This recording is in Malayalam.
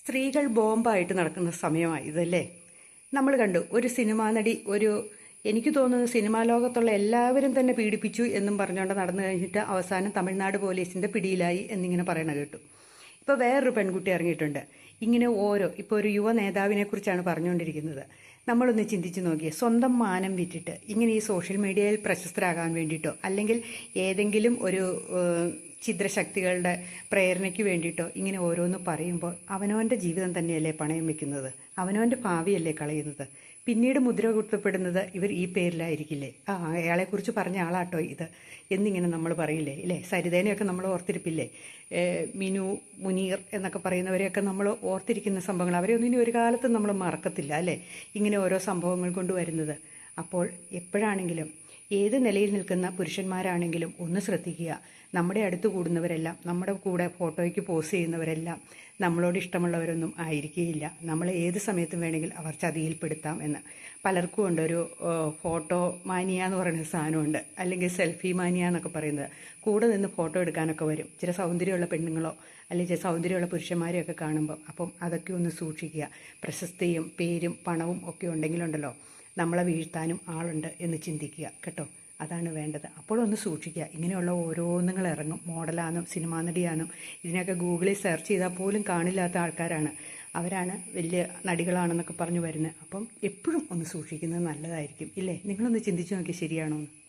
സ്ത്രീകൾ ബോംബായിട്ട് നടക്കുന്ന സമയമായി ഇതല്ലേ? നമ്മൾ കണ്ടു ഒരു സിനിമാ നടി ഒരു എനിക്ക് തോന്നുന്നു സിനിമാ ലോകത്തുള്ള എല്ലാവരും തന്നെ പീഡിപ്പിച്ചു എന്നും പറഞ്ഞുകൊണ്ട് നടന്നു കഴിഞ്ഞിട്ട് അവസാനം തമിഴ്നാട് പോലീസിന്റെ പിടിയിലായി എന്നിങ്ങനെ പറയണ കേട്ടു. ഇപ്പോൾ വേറൊരു പെൺകുട്ടി ഇറങ്ങിയിട്ടുണ്ട്. ഇങ്ങനെ ഓരോ ഇപ്പോൾ ഒരു യുവ നേതാവിനെ കുറിച്ചാണ് പറഞ്ഞുകൊണ്ടിരിക്കുന്നത്. നമ്മളൊന്ന് ചിന്തിച്ചു നോക്കിയേ സ്വന്തം മാനം വിറ്റിട്ട് ഇങ്ങനെ ഈ സോഷ്യൽ മീഡിയയിൽ പ്രശസ്തരാകാൻ വേണ്ടിയിട്ടോ അല്ലെങ്കിൽ ഏതെങ്കിലും ഒരു ഛിദ്രശക്തികളുടെ പ്രേരണയ്ക്ക് വേണ്ടിയിട്ടോ ഇങ്ങനെ ഓരോന്ന് പറയുമ്പോൾ അവനവന്റെ ജീവിതം തന്നെയല്ലേ പണയം വെക്കുന്നത്? അവനവന്റെ ഭാവിയല്ലേ കളയുന്നത്? പിന്നീട് മുദ്ര കുത്തപ്പെടുന്നത് ഇവർ ഈ പേരിലായിരിക്കില്ലേ? ആ അയാളെക്കുറിച്ച് പറഞ്ഞ ആളാട്ടോ ഇത് എന്നിങ്ങനെ നമ്മൾ പറയില്ലേ ഇല്ലേ? സരിതേനെയൊക്കെ നമ്മൾ ഓർത്തിരിപ്പില്ലേ? മിനു മുനീർ എന്നൊക്കെ പറയുന്നവരെയൊക്കെ നമ്മൾ ഓർത്തിരിക്കുന്ന സംഭവങ്ങൾ. അവരെയൊന്നും ഇനി ഒരു കാലത്തും നമ്മൾ മറക്കത്തില്ല അല്ലേ? ഇങ്ങനെ ഓരോ സംഭവങ്ങൾ കൊണ്ടുവരുന്നത് അപ്പോൾ എപ്പോഴാണെങ്കിലും ഏത് നിലയിൽ നിൽക്കുന്ന പുരുഷന്മാരാണെങ്കിലും ഒന്ന് ശ്രദ്ധിക്കുക. നമ്മുടെ അടുത്ത് കൂടുന്നവരെല്ലാം നമ്മുടെ കൂടെ ഫോട്ടോയ്ക്ക് പോസ്റ്റ് ചെയ്യുന്നവരെല്ലാം നമ്മളോട് ഇഷ്ടമുള്ളവരൊന്നും ആയിരിക്കുകയില്ല. നമ്മൾ ഏത് സമയത്തും വേണമെങ്കിൽ അവർ ചതിയിൽപ്പെടുത്താം എന്ന്. പലർക്കും ഉണ്ട് ഒരു ഫോട്ടോ മാനിയ എന്ന് പറയുന്ന സാധനമുണ്ട്. അല്ലെങ്കിൽ സെൽഫി മാനിയ എന്നൊക്കെ പറയുന്നത്. കൂടെ നിന്ന് ഫോട്ടോ എടുക്കാനൊക്കെ വരും. ചില സൗന്ദര്യമുള്ള പെണ്ണുങ്ങളോ അല്ലെങ്കിൽ ചില സൗന്ദര്യമുള്ള പുരുഷന്മാരെയൊക്കെ കാണുമ്പോൾ അപ്പം അതൊക്കെ ഒന്ന് സൂക്ഷിക്കുക. പ്രശസ്തിയും പേരും പണവും ഒക്കെ ഉണ്ടെങ്കിലുണ്ടല്ലോ. നമ്മളെ വീഴ്ത്താനും ആളുണ്ട് എന്ന് ചിന്തിക്കുക കേട്ടോ? അതാണ് വേണ്ടത്. അപ്പോഴൊന്ന് സൂക്ഷിക്കുക. ഇങ്ങനെയുള്ള ഓരോന്നുങ്ങൾ ഇറങ്ങും. മോഡലാണെന്നും സിനിമാ നടിയാണെന്നും ഇതിനൊക്കെ ഗൂഗിളിൽ സെർച്ച് ചെയ്താൽ പോലും കാണില്ലാത്ത ആൾക്കാരാണ്. അവരാണ് വലിയ നടികളാണെന്നൊക്കെ പറഞ്ഞു വരുന്നത്. അപ്പം എപ്പോഴും ഒന്ന് സൂക്ഷിക്കുന്നത് നല്ലതായിരിക്കും. ഇല്ലേ? നിങ്ങളൊന്ന് ചിന്തിച്ചു നോക്കി ശരിയാണോ എന്ന്